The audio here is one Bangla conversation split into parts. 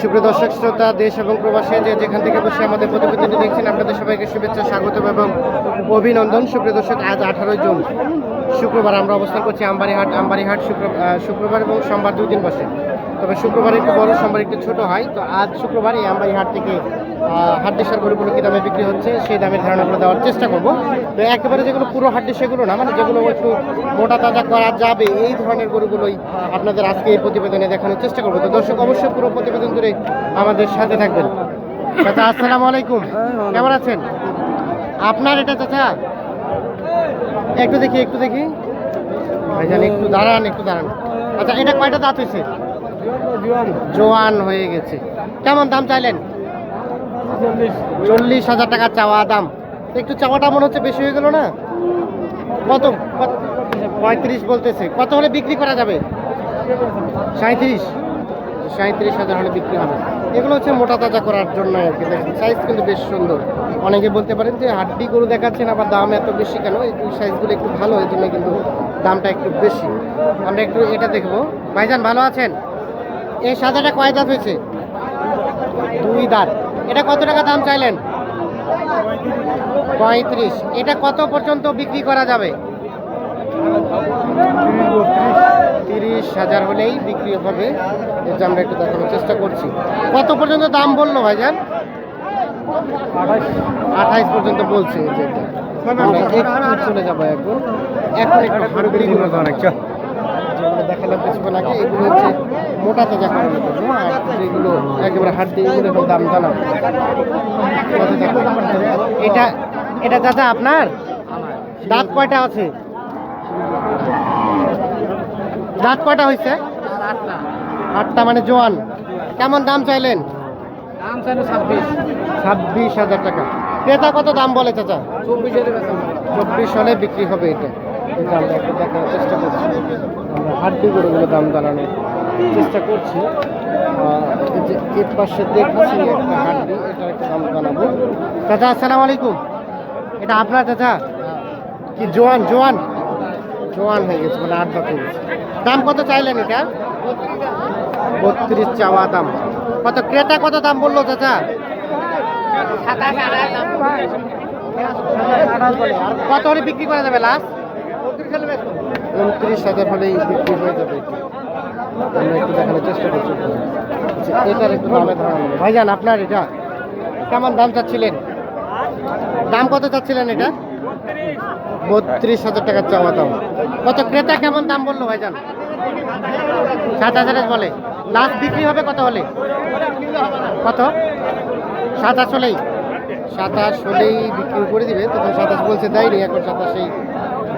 সুপ্রিয় দর্শক, শ্রোতা, দেশ এবং প্রবাসী যে যেখান থেকে বসে আমাদের প্রতিবেদনটি দেখছেন, আপনাদের সবাইকে শুভেচ্ছা, স্বাগত এবং অভিনন্দন। সুপ্রিয় দর্শক, আজ আঠারোই জুন, শুক্রবার। আমরা অবস্থান করছি আমবাড়িহাট আমবাড়িহাট শুক্র শুক্রবার এবং সোমবার দুই দিন বসে। তবে শুক্রবার একটু বড় সোমবার একটু ছোট হয়। তো আজ শুক্রবার এই আমবাড়িহাট থেকে হাড্ডিসার গরুগুলো কী দামে বিক্রি হচ্ছে সেই দামের ধারণাগুলো দেওয়ার চেষ্টা করব। তো একেবারে যেগুলো পুরো হাড্ডি সেগুলো না মানে যেগুলো একটু মোটা তাজা করা যাবে এই ধরনের গরুগুলোই আপনাদের আজকে এই প্রতিবেদনে দেখানোর চেষ্টা করব। তো দর্শক অবশ্যই পুরো প্রতিবেদন জুড়ে আমাদের সাথে থাকবেন। চাচা আসসালামু আলাইকুম। কেমন আছেন? আপনার এটা চাচা? একটু দেখি একটু দেখি। ভাইজান একটু দাঁড়ান একটু দাঁড়ান। আচ্ছা এটা কয়টা দাঁত হয়েছে? জোয়ান হয়ে গেছে। কেমন দাম চাইলেন? চল্লিশ হাজার টাকা চাওয়া দাম। একটু চাওয়াটা মনে হচ্ছে বেশি হয়ে গেল না? কত? পঁয়ত্রিশ বলতেছে। কত হলে বিক্রি করা যাবে? সাঁত্রিশ সাঁত্রিশ হাজার হলে বিক্রি হবে। এগুলো হচ্ছে মোটা তাজা করার জন্য আর কি। দেখুন সাইজ কিন্তু বেশ সুন্দর। অনেকে বলতে পারেন যে হাড্ডি গরু দেখাচ্ছেন আবার দাম এত বেশি কেন? এই সাইজগুলো একটু ভালো এই জন্য কিন্তু দামটা একটু বেশি। আমরা একটু এটা দেখব। ভাইজান, ভালো আছেন? এই সাদাটা কয় দাঁত হয়েছে? দুই দাঁত। এটা কত টাকা দাম চাইলেন? পঁয়ত্রিশ। এটা কত পর্যন্ত বিক্রি করা যাবে? তিরিশ হাজার হলেই বিক্রি হবে। এটা আমরা একটু দেখানোর চেষ্টা করছি। কত পর্যন্ত দাম বলল ভাইজান? আঠাইশ পর্যন্ত বলছে। চলে যাব এখন এখন দেখালাম কিছুক্ষণ আগে এগুলো হচ্ছে মোটা তাজা করানোর জন্য আর যেগুলো একেবারে হাড্ডি এগুলো এখন দাম জানাব? এটা এটা দাদা আপনার? দাঁত কয়টা আছে? দাঁত কয়টা হয়েছে? আটটা মানে জোয়ান। কেমন দাম চাইলেন? দাম চাইলে ছাব্বিশ। ছাব্বিশ হাজার টাকা। ক্রেতা কত দাম বলে চাচা? চব্বিশ হাজার চব্বিশ হলে বিক্রি হবে এটা। এটা আমরা দেখার চেষ্টা করছি। আমরা হাড্ডি গরুগুলো দাম জানানোর চেষ্টা করছি। যে এর পাশে দেখছি একটা হাড্ডি একটু দাম চাচা আলাইকুম। এটা আপনার চাচা? কি জোয়ান? জোয়ান? জোয়ান হয়ে গেছে মানে আট দাঁত দাম কত চাইলেন এটা? বত্রিশ চাওয়া দাম। কত ক্রেতা কত দাম বলল চাচা? কত হলে বিক্রি করা যাবে লাস্ট? উনত্রিশ হাজার হলেই বিক্রি হয়ে যাবে আমরা একটু দেখানোর চেষ্টা করছি। আচ্ছা, এটার একটু ভাইজান আপনার এটা কেমন দাম চাচ্ছিলেন? দাম কত চাচ্ছিলেন এটা? বত্রিশ হাজার টাকার চাওয়া দাম। কত ক্রেতা কেমন দাম বলল ভাইজান? সাত হাজারের বলে। লাস্ট বিক্রি হবে কত হলে? কত? সাতাশ হলেই। সাতাশ হলেই বিক্রি করে দিবে তখন সাতাশ বলছে দেয়নি এখন সাতাশেই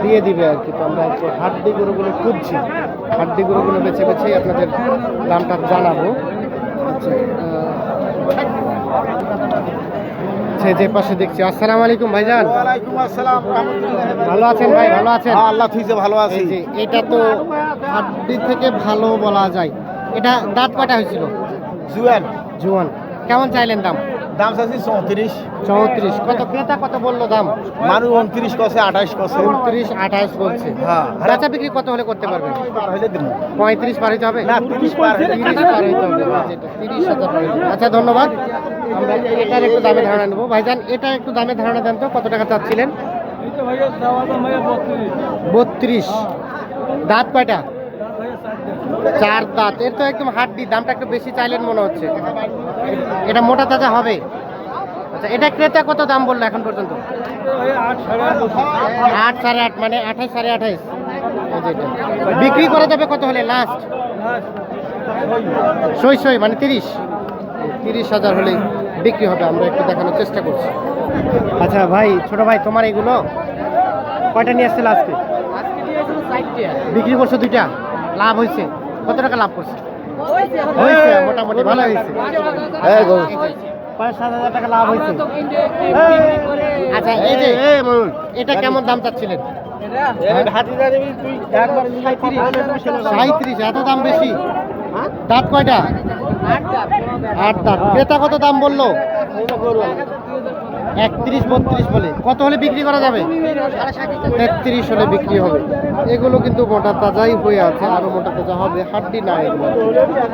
দিয়ে দিবে আর কি। তো আমরা একটু হাড্ডি গরুগুলো খুঁজছি। হাড্ডি গরুগুলো বেছে বেছেই আপনাদের দামটা জানাব। আচ্ছা আচ্ছা, যে পাশে দেখছি। আসসালামু আলাইকুম ভাইজান। ভালো আছেন ভাই? ভালো আছেন? আল্লাহ থুইছে ভালো আছি। এটা তো হাড্ডি থেকে ভালো বলা যায়। এটা দাঁত কটা হয়েছিল? জুয়ান। জুয়ান। কেমন চাইলেন দাম? দাম চাইছি চৌত্রিশ। চৌত্রিশ। কত ক্রেতা কত বলল দাম? মানুষ উনত্রিশ কছে আঠাইশ কছে উনত্রিশ আঠাশ বলছে। হ্যাঁ। বেচা বিক্রি কত হলে করতে পারবেন? পঁয়ত্রিশ পার হইতে হবে? না তিরিশ পার তিরিশ পার হইতে হবে তিরিশ হাজার। আচ্ছা ধন্যবাদ। আমরা এটার একটু দামে ধারণা নেব। ভাইজান এটা একটু দামে ধারণা দেন তো কত টাকা চাচ্ছিলেন? বত্রিশ। দাঁত কয়টা? চার দাঁত। এর তো একদম হাড্ডি দামটা একটু বেশি চাইলেন মনে হচ্ছে। এটা মোটা তাজা হবে? আচ্ছা এটা ক্রেতা কত দাম বলল এখন পর্যন্ত? আট সাড়ে আট মানে আঠাশ সাড়ে এই বিক্রি করা যাবে কত হলে? লাস্ট সই সই মানে তিরিশ। তিরিশ হাজার হলেই বিক্রি হবে আমরা একটু দেখানোর চেষ্টা করছি। আচ্ছা ভাই ছোট ভাই তোমার এগুলো কয়টা নিয়ে আসছিল আজকে? বিক্রি করছ দুইটা? লাভ হয়েছে। কত টাকা লাভ করছে? হয়েছে। মোটামুটি ভালো হয়েছে। পাঁচ সাত হাজার টাকা লাভ হয়েছে। আচ্ছা এই যে এটা কেমন দাম চাচ্ছিলেন? সাঁত্রিশ এত দাম বেশি? দাঁত কয়টা? আট দাঁত। ক্রেতা কত দাম বলল? একত্রিশ, বত্রিশ বলে। কত হলে বিক্রি করা যাবে? তেত্রিশ হলে বিক্রি হবে। এগুলো কিন্তু মোটা তাজাই হয়ে আছে, আরও মোটা তাজা হবে, হাড্ডি না এগুলো।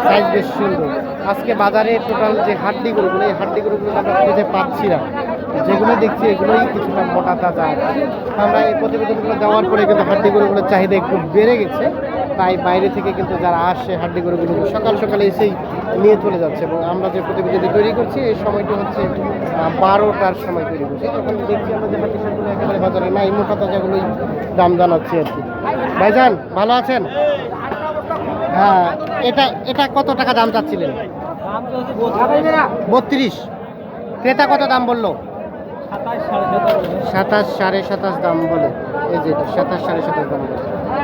সাইজ বেশ সুন্দর। আজকে বাজারে টোটাল যে হাড্ডি গরুগুলো, এই হাড্ডি গরুগুলো আমরা খুঁজে পাচ্ছি না। যেগুলো দেখছি, এগুলোই কিছুটা মোটা তাজা আমরা এই প্রতিবেদনগুলো দেওয়ার পরে কিন্তু হাড্ডি গরুগুলোর চাহিদা একটু বেড়ে গেছে। তাই বাইরে থেকে কিন্তু যারা আসে হাড্ডি গরুগুলো সকাল সকালে এসেই নিয়ে চলে যাচ্ছে এবং আমরা যে প্রতিবেদনটি তৈরি করছি, এই সময়টি হচ্ছে বারোটার সময় তৈরি করছি। তখন দেখছি আমরা যে হাড্ডি শাকগুলো একেবারে বাজারে নাই, মোটা তাজাগুলোই দাম জানাচ্ছি আর কি। ভাইজান, ভালো আছেন? হ্যাঁ এটা এটা কত টাকা দাম চাচ্ছিলেন? বত্রিশ। ক্রেতা কত দাম বলল? সাতাশ সাড়ে সাতাশ দাম বলে। এই যে সাতাশ সাড়ে সাতাশ দাম বলে।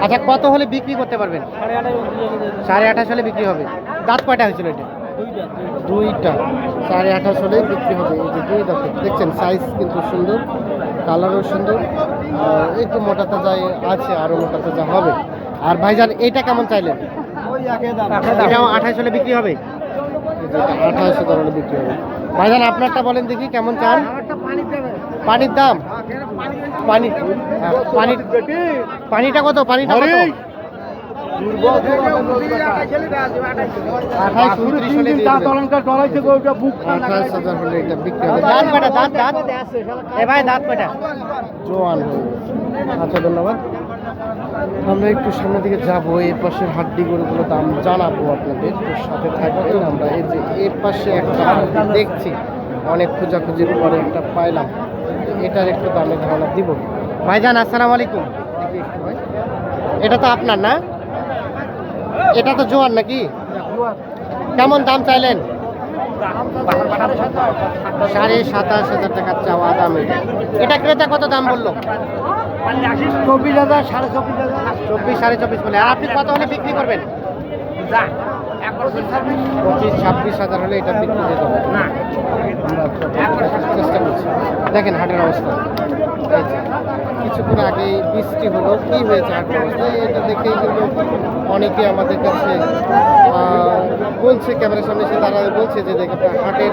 আচ্ছা কত হলে বিক্রি করতে পারবেন? সাড়ে আঠাশ হলে বিক্রি হবে। দাঁত কয়টা হয়েছিল এটা? দুইটা সাড়ে আঠাশ হলে বিক্রি হবে। এই যে দুই দাঁত। দেখছেন সাইজ কিন্তু সুন্দর কালারও সুন্দর। আর একটু মোটা তাজা আছে আরও মোটা তাজা হবে। আর ভাইজান এইটা কেমন চাইলেন? এটাও আঠাশ হলে বিক্রি হবে? আঠাশ হাজার হলে বিক্রি হবে। ভাইজান আপনারটা বলেন দেখি কেমন চান? পানির দাম। পানি হ্যাঁ, পানি পানিটা কত? পানিটা কত? হয়ে। আচ্ছা ধন্যবাদ। আমরা একটু সামনের দিকে যাব, এই পাশের হাড্ডি গরুগুলো দাম জানাব আপনাদের সাথে থাকবেন আমরা। এই যে এই পাশে একটা দেখছি, অনেক খোঁজাখুঁজির পরে একটা পাইলাম। এটার একটু দামে ধারণা দিব। ভাইজান, আসসালামু আলাইকুম। এটা তো আপনার না? এটা তো জোয়ার নাকি? কেমন দাম চাইলেন? সাড়ে সাতাশ হাজার টাকার চাওয়া দাম এটা ক্রেতা কত দাম বলল? চব্বিশ হাজার সাড়ে চব্বিশ হাজার চব্বিশ সাড়ে চব্বিশ বলে। আর আপনি কত হলে বিক্রি করবেন? পঁচিশ ছাব্বিশ হাজার হলে এটা বিক্রি হয়ে যাবে চেষ্টা করছি। দেখেন হাটের অবস্থা। কিছুক্ষণ আগে বৃষ্টি হলো। কি হয়েছে হাটের অবস্থা? এটা দেখেই কিন্তু অনেকে আমাদের কাছে বলছে ক্যামেরার সামনে এসে তারা বলছে যে দেখেন হাটের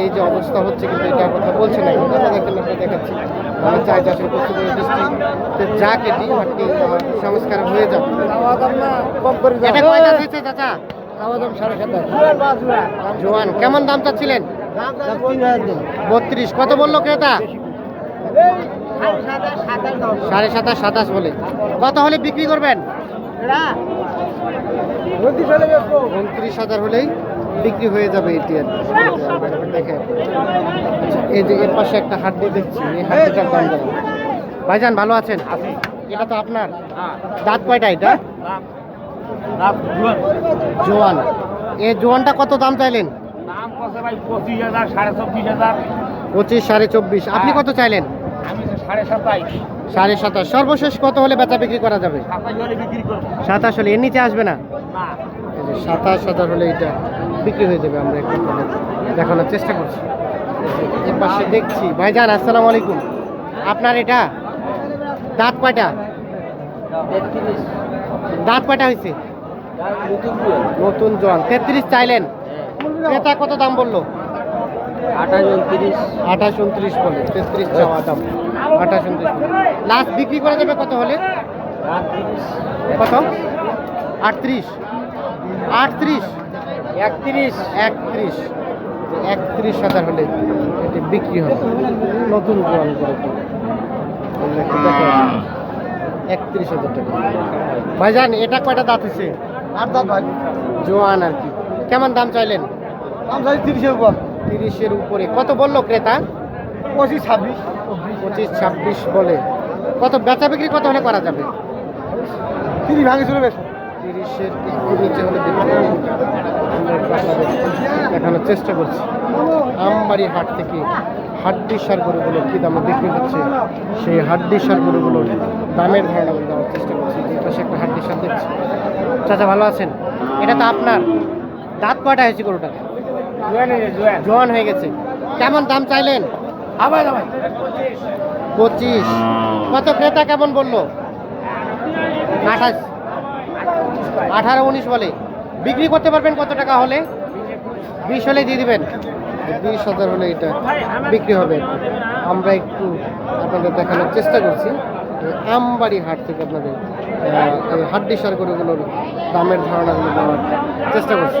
এই যে অবস্থা হচ্ছে কিন্তু এটা কথা বলছে না। আমরা দেখেন আপনি দেখাচ্ছি। আমরা চাই চাষের প্রচুর করে বৃষ্টিতে যা কেটি হাটটি সংস্কার হয়ে যাবে। এটা কয় দাঁত হয়েছে চাচা? জোয়ান কেমন দাম চাচ্ছিলেন? বত্রিশ কত বলল ক্রেতা? সাড়ে সাতাশ সাতাশ বলে। কত হলে বিক্রি করবেন? উনত্রিশ হাজার হলেই বিক্রি হয়ে যাবে এটি আর দেখে এই যে এর পাশে একটা হাড্ডি দেখছি এই হাড্ডিটার দাম জানো ভাইজান ভালো আছেন? এটা তো আপনার। দাঁত কয়টা এটা? জোয়ান। এই জোয়ানটা কত দাম চাইলেন? পঁচিশ সাড়ে চব্বিশ আপনি কত চাইলেন? আমি সাড়ে সাতাশ। সর্বশেষ কত হলে বেচা বিক্রি করা যাবে? সাতাশ হলে এর নিচে আসবে না? সাতাশ হাজার হলে এটা বিক্রি হয়ে যাবে আমরা একটু দেখানোর চেষ্টা করছি। এর পাশে দেখছি। ভাইজান আসসালামু আলাইকুম। আপনার এটা? দাঁত কয়টা? দাঁত কয়টা হয়েছে? নতুন জন তেত্রিশ চাইলেন। ক্রেতা কত দাম বলল? আঠাশ উনত্রিশ। বলে তেত্রিশ চাওয়া দাম আঠাশ উনত্রিশ লাস্ট বিক্রি করা যাবে কত হলে? কত? আটত্রিশ। আটত্রিশ? একত্রিশ। একত্রিশ। একত্রিশ হাজার হলে এটি বিক্রি হবে। নতুন জোয়ান করে একত্রিশ হাজার টাকা। ভাইজান এটা কয়টা দাঁত হয়েছে আট দাঁত ভাই। জোয়ান আর কি। কেমন দাম চাইলেন? দাম চাই তিরিশের উপর। তিরিশের উপরে। কত বলল ক্রেতা? পঁচিশ ছাব্বিশ। পঁচিশ ছাব্বিশ বলে। কত বেচা বিক্রি কত হলে করা যাবে? তিরিশ ভাঙে চলে বেশ। তিরিশের একটু নিচে হলে দেখানোর চেষ্টা করছি। আমবাড়ি হাট থেকে হাড্ডি সার গরুগুলো কী দামে বিক্রি হচ্ছে? সেই হাড্ডি সার গরুগুলোর দামের ধারণা করে দেওয়ার চেষ্টা করছি। যে পাশে একটা হাড্ডি সার দেখছি। চাচা ভালো আছেন? এটা তো আপনার। দাঁত কয়টা হয়েছে গরুটা জোয়ান হয়ে গেছে। কেমন দাম চাইলেন? আবার পঁচিশ। কত ক্রেতা কেমন বলল? আঠাশ। আঠারো উনিশ বলে। বিক্রি করতে পারবেন কত টাকা হলে? বিশ হলে দিয়ে দিবেন। বিশ হাজার হলে এটা বিক্রি হবে। আমরা একটু আপনাদের দেখানোর চেষ্টা করছি। আমবাড়ি হাট থেকে আপনাদের হাড্ডি সার গরুগুলোর দামের ধারণাগুলো দেওয়ার চেষ্টা করছি।